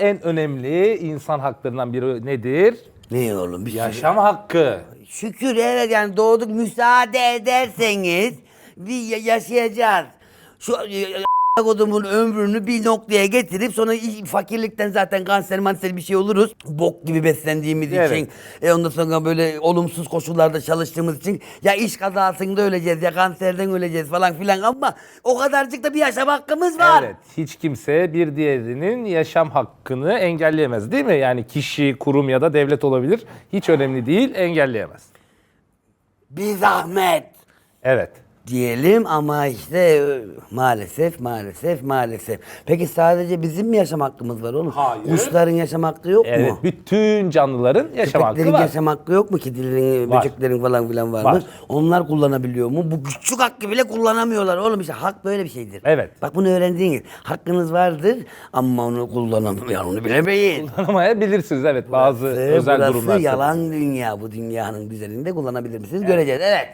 En önemli insan haklarından biri nedir? Ne oğlum bir şey- Yaşam hakkı. Şükür evet yani doğduk müsaade ederseniz bir ya- yaşayacağız. Şu kodumun ömrünü bir noktaya getirip sonra iş- fakirlikten zaten kanser manser bir şey oluruz. Bok gibi beslendiğimiz Evet. için e ondan sonra böyle olumsuz koşullarda çalıştığımız için ya iş kazasında öleceğiz ya kanserden öleceğiz falan filan ama o kadarcık da bir yaşam hakkımız var. Evet, hiç kimse bir diğerinin yaşam hakkını engelleyemez değil mi? Yani kişi, kurum ya da devlet olabilir. Hiç önemli değil, engelleyemez. Bir zahmet. Evet. Diyelim ama işte e, maalesef maalesef maalesef. Peki sadece bizim mi yaşam hakkımız var oğlum? Hayır. Kuşların yaşam hakkı yok Evet, mu? bütün canlıların yaşam hakkı Köpeklerin var. yaşam hakkı yok mu? Kedilerin, Var. böceklerin falan filan var, Var. mı? Onlar kullanabiliyor mu? Bu küçük hakkı bile kullanamıyorlar oğlum işte hak böyle bir şeydir. Evet. Bak bunu öğrendiğiniz. Hakkınız vardır ama onu kullanamıyor. Yani onu bilemeyin. Kullanamayabilirsiniz evet bazı Burası- özel burası durumlar. yalan dünya. Bu dünyanın düzeninde kullanabilir misiniz? Göreceğiz. Evet.